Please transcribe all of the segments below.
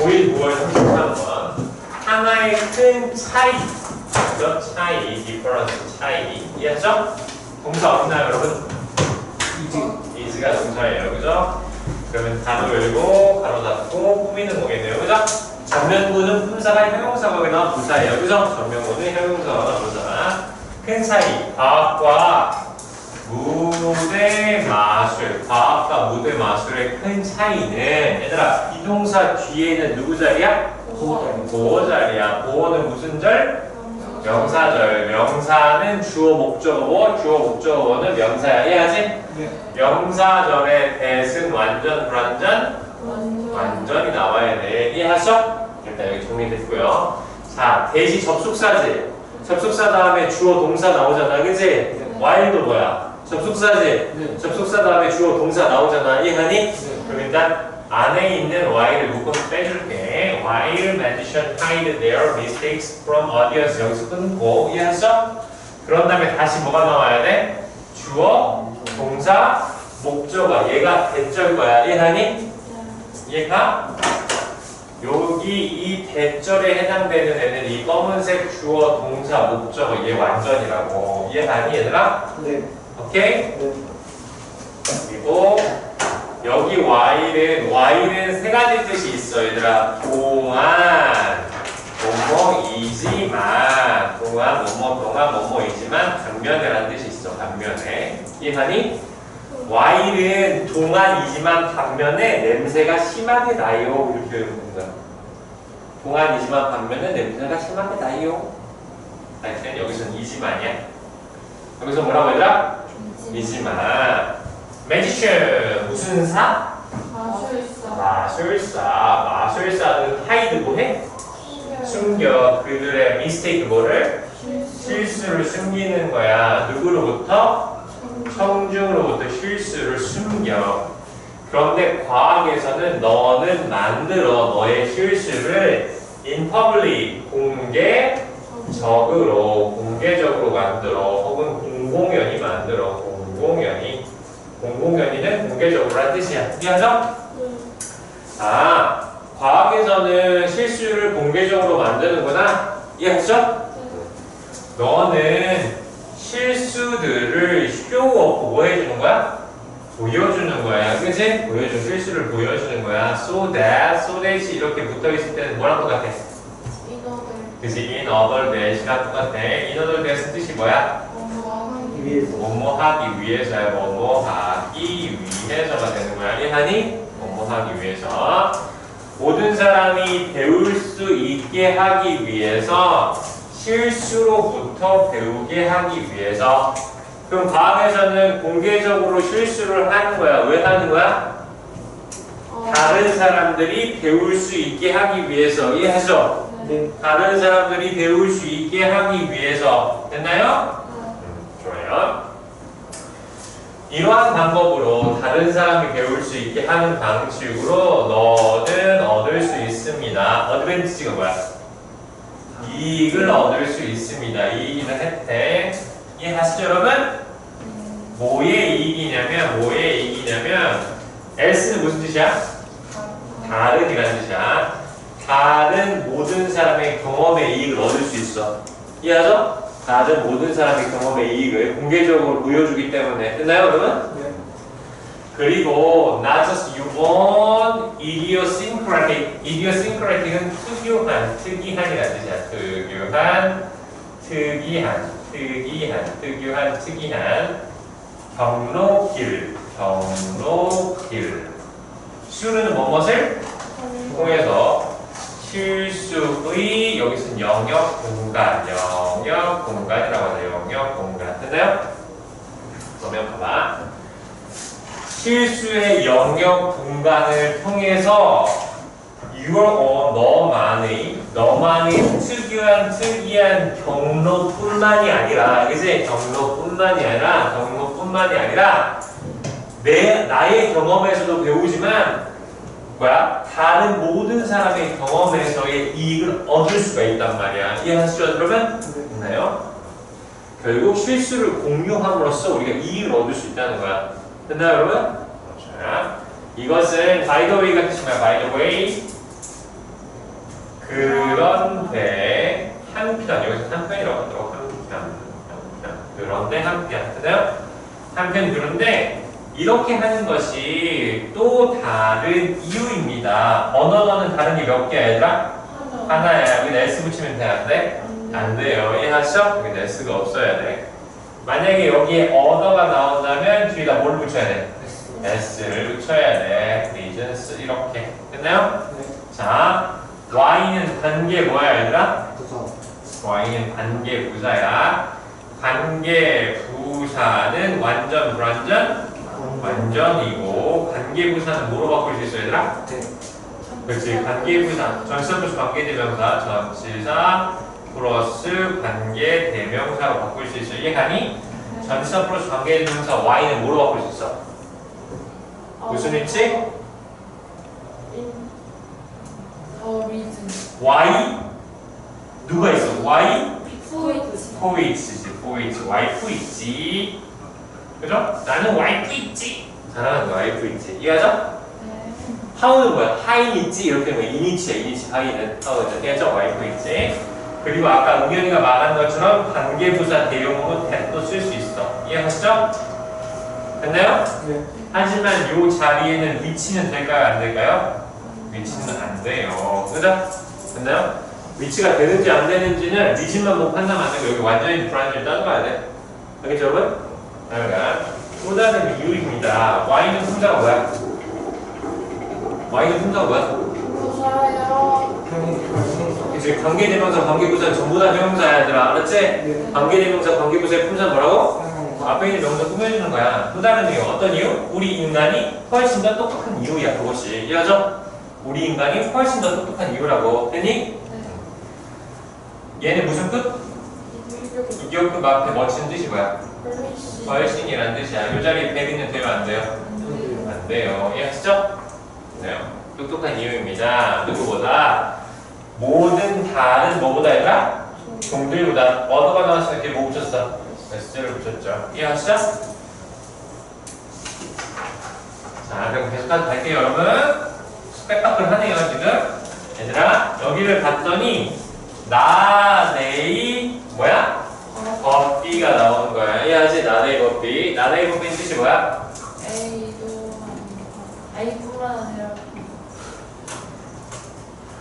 5일 9월 33번 하나의 큰 차이 그죠? 차이, 디퍼런스 차이 이해하죠? 동사 없나요 여러분? 이제 이즈가 동사예요 그죠? 그러면 단어 열고 가로 닫고 꾸미는 거겠네요 그죠? 전면부는 품사가 형용사거나 부사예요 그죠? 전면부는 형용사거나 부사 큰 차이 과학과 무 대 마술 과학과 무대 마술의 큰 차이는 얘들아 비동사 뒤에는 누구 자리야? 보호 자리야 보호는 무슨 절? 명사절 명사는 주어 목적어고 주어 목적어는 명사야 해야지 네. 명사절의 대은 완전 불완전 완전히 나와야 돼 이해하셔? 일단 여기 정리됐고요 자 대시 접속사지 접속사 다음에 주어 동사 나오잖아 그지? while도 뭐야? 접속사지 네. 접속사 다음에 주어 동사 나오잖아 이해하니? 네. 그럼 일단 안에 있는 while을 묶어서 빼줄게 while mention hide their mistakes from audience 여기서 끊고 이해하셨어? 그런 다음에 다시 뭐가 나와야 돼? 주어, 동사, 목적어 얘가 대절 거야 이해하니? 얘가 여기 이 대절에 해당되는 애는 이 검은색 주어, 동사, 목적어 얘 완전이라고 이해하니 얘들아? 네. 오케이? 네. 그리고 여기 Y는 Y는 세 가지 뜻이 있어 얘들아 동안 뭐뭐이지만 동안 뭐뭐 동안 뭐뭐이지만 반면에라는 뜻이 있어 반면에 이해하니? Y는 동안이지만 반면에 냄새가 심하게 나요 이렇게 외우는 거야 동안이지만 반면에 냄새가 심하게 나요 하여튼 여기서는 이지만이야 여기서 뭐라고 얘들아? 이지만 매지션 무슨 사? 마술사 마술사는 하이드 뭐해? 숨겨 그들의 미스테이크 뭐를? 실수를 숨기는 거야 누구로부터? 청중으로부터 실수를 숨겨 그런데 과학에서는 너는 만들어 너의 실수를 in public 공개적으로 공개적으로 만들어 혹은 공공연히 만들어 공공연히 공개적으로란 뜻이야 이해하죠? 아 과학에서는 실수를 공개적으로 만드는구나 이해하죠? 너는 실수들을 쇼업 뭐 해주는 거야? 보여주는 거야 그치? 보여줘 실수를 보여주는 거야 so that, so that이 이렇게 붙어있을 때는 뭐랑 똑같아? 그치? in other that이랑 똑같아 in other that은 뜻이 뭐야? 위에서. 뭐뭐 하기 위해서야 뭐뭐 하기 위해서가 되는 거야 이해하니? 뭐뭐 하기 위해서 모든 사람이 배울 수 있게 하기 위해서 실수로부터 배우게 하기 위해서 그럼 과학에서는 공개적으로 실수를 하는 거야 왜 하는 거야? 다른 사람들이 배울 수 있게 하기 위해서 이해하죠? 네. 다른 사람들이 배울 수 있게 하기 위해서 됐나요? 이러한 방법으로 다른 사람이 배울 수 있게 하는 방식으로 너는 얻을 수 있습니다. 어드밴티지가 뭐야? 이익을 얻을 수 있습니다. 이익이는 혜택. 이해하시죠, 여러분? 뭐의 이익이냐면, 뭐의 이익이냐면, S는 무슨 뜻이야? 다른이라는 뜻이야. 다른 모든 사람의 경험의 이익을 얻을 수 있어. 이해하죠? 다른 모든 사람의 경험의 이익을 공개적으로 보여주기 때문에 됐나요, 여러분? 네. 그리고 not just your own idiosyncratic, idiosyncratic은 특유한, 특이한이라는 뜻이야. 특유한, 특이한, 특이한, 특유한, 특이한 경로길, 경로길. 수는 무엇을 통해서 실수의 여기서는 영역 공간, 영역 공간이라고 하죠. 영역 공간. 됐나요? 그러면 봐봐. 실수의 영역 공간을 통해서 your own 너만의 너만의 특유한 특이한 경로뿐만이 아니라 그지 경로뿐만이 아니라 경로뿐만이 아니라 내 나의 경험에서도 배우지만 뭐야? 다른 모든 사람의 경험에서의 이익을 얻을 수가 있단 말이야. 이해하시죠 그러면 됐나요? 결국 실수를 공유함으로써 우리가 이익을 얻을 수 있다는 거야. 됐나요 여러분? 자, 이것은 by the way가 뜻이야 by the way. 그런데 한 편 여기서 한 편이라고 하더라고. 한편 한 편. 그런데 한 편. 됐나요? 한 편 그런데 이렇게 하는 것이 또 다른 이유입니다. 언어는 다른 게 몇 개야 얘들아? 하나야. 여기 s 붙이면 돼, 안 돼요. 이해하시죠? 여기 s가 없어야 돼. 만약에 여기에 언어가 나온다면 뒤에다 뭘 붙여야 돼? s를 붙여야 돼. reasons 이렇게. 됐나요? 자, y는 관계 뭐야 얘들아? 부서 y는 관계 부사야. 관계 부사는 완전 불완전? 완전이고 관계 부사는 뭐로 바꿀 수 있어 얘들아? 네 그렇지 관계 부사 전치사 플러스 관계 대명사 전치사 플러스 관계 대명사로 바꿀 수 있어 이해가니? 전치사 플러스 관계 대명사 y는 뭐로 바꿀 수 있어? 무슨 위치? 더 리즌 y 누가 있어? y 포이치지 포이치 와이프 있지 그죠? 나는 와이프 있지 잘하는 거 와이프 있지 이해하죠? 네 하우는 뭐야? 하인 있지 이렇게 하면 이니치야 이니치 하인은 하우는 해죠 와이프 있지 그리고 아까 은현이가 말한 것처럼 관계부사 대용어로 that도 쓸 수 있어 이해하시죠? 됐나요? 네 하지만 요 자리에는 위치는 될까요? 안 될까요? 위치는 안 돼요 그죠? 됐나요? 위치가 되는지 안 되는지는 리진만 보고 판단하면 안 되고 여기 완전히 불안전을 따져봐야 돼 알겠죠 여러분? 그러니까 또 다른 이유입니다 y는 품자가 뭐야? y는 품자가 뭐야? 그치 관계대명사 관계부사 전부 다 명사야 얘들아 알았지? 네 관계대명사 관계부사의 품자 뭐라고? 형이 앞에 있는 명사 꾸며주는 거야 또 다른 이유 어떤 이유? 우리 인간이 훨씬 더 똑똑한 이유야 그것이 이해하죠? 우리 인간이 훨씬 더 똑똑한 이유라고 됐니? 얘는 무슨 뜻? 이기역급 앞에 멋진 뜻이 뭐야? 훨씬이란 뜻이야 이 자리에 베리는 되면 안 돼요? 안 돼요 이해하시죠? 네요 똑똑한 이유입니다 누구보다 모든 다른 뭐보다 얘들아? 종들보다 언어가 나왔을 때 이렇게 뭐 붙였어? S를 붙였죠. 이해하시죠? 자, 그럼 계속해서 갈게요, 여러분. 빽빽을 하네요, 지금. 얘들아, 여기를 봤더니, 나, 네이, 뭐야? 법비가 나오는 거야. 이해하지? 나, 네이, 법비. 나, 네이, 법비는 뜻이 뭐야? A도 A뿐만 아니라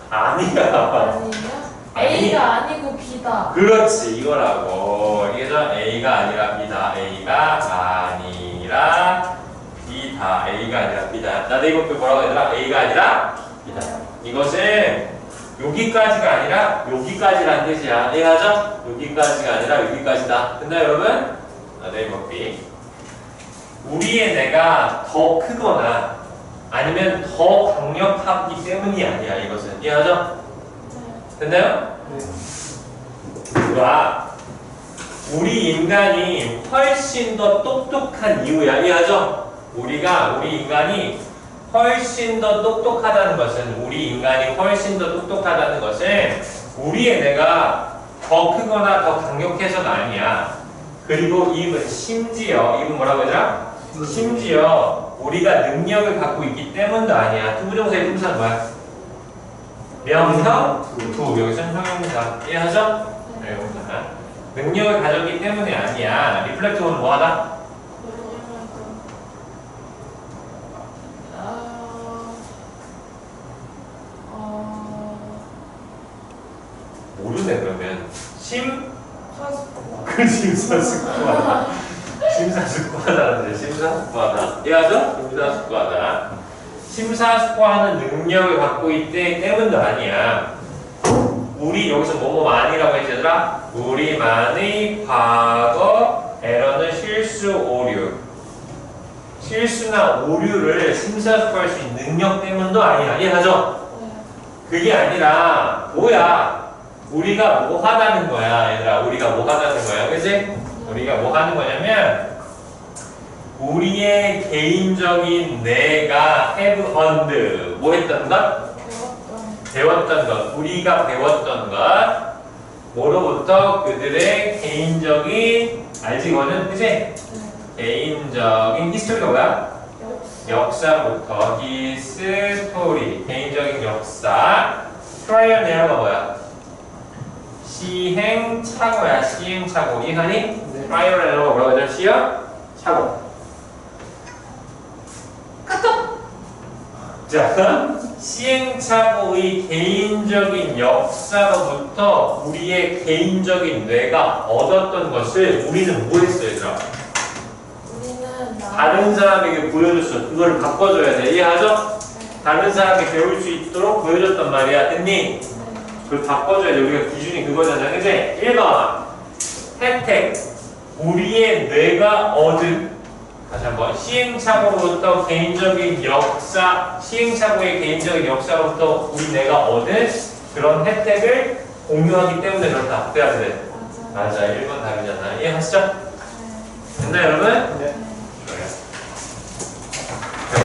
아니야. 아니에요? 아니. A가 아니고 B다 그렇지, 이거라고. 이게죠? A가 아니라 B다. A가 아니라 B다. A가 아니라 B다. 나 네이 법비 뭐라고 얘들아? A가 아니라 B다. 이것은 여기까지가 아니라 여기까지라는 뜻이야. 이해하죠? 여기까지가 아니라 여기까지다. 됐나요, 여러분? 아, 네, 법비. 우리의 뇌가 더 크거나 아니면 더 강력하기 때문이 아니야, 이것은. 이해하죠? 됐나요? 와, 우리 인간이 훨씬 더 똑똑한 이유야. 이해하죠? 우리가, 우리 인간이 훨씬 더 똑똑하다는 것은, 우리 인간이 훨씬 더 똑똑하다는 것은, 우리의 뇌가 더 크거나 더 강력해서가 아니야. 그리고 이은 심지어, 이은 뭐라고 하더라? 심지어, 우리가 능력을 갖고 있기 때문도 아니야. 투부정사의 품사는 뭐야? 명사, 두. 여기서는 형용사. 이해하죠? 네. 능력을 가졌기 때문이 아니야. 리플렉트는 뭐하다? 어... 어... 모르네 그러면 심 파스포 그 심사숙고하다 심사숙고하다 이해하죠? 심사숙고하다 심사숙고하는 능력을 갖고 있기 때문도 아니야 우리 여기서 뭐뭐 아니라고 했잖아 우리만의 과거 에러는 실수 오류 실수나 오류를 심사숙고할 수 있는 능력 때문도 아니야 이해하죠? 네. 그게 아니라 뭐야? 우리가 뭐 하다는 거야, 얘들아. 우리가 뭐 하다는 그지? 우리가 뭐 하는 거냐면 우리의 개인적인 내가 have earned 뭐 했던 것? 배웠던 것, 우리가 배웠던 것 뭐로부터 그들의 개인적인 알지 이거는 그지? 네. 개인적인 히스토리가 뭐야? 역사 역사부터 story 개인적인 역사 트라이얼 에러가 뭐야? 시행착오야 시행착오 이해하니? 네. 트라이얼 에러가 뭐라고 하죠? 시행착오 카톡. 자, 시행착오의 개인적인 역사로부터 우리의 개인적인 뇌가 얻었던 것을 우리는 뭐 했어 얘들아? 우리는. 다른 사람에게 보여줬어. 그걸 바꿔줘야 돼. 이해하죠? 다른 사람이 배울 수 있도록 보여줬단 말이야. 됐니? 네. 그걸 바꿔줘야 돼. 우리가 기준이 그거잖아. 그지? 1번. 혜택. 우리의 뇌가 얻은. 다시 한번. 시행착오로부터 개인적인 역사, 시행착오의 개인적인 역사로부터 우리 뇌가 얻은 그런 혜택을 공유하기 때문에 그렇다. 그래야 돼. 맞아. 맞아. 1번 답이잖아. 이해하시죠? 네. 됐나요, 여러분? 네. 네.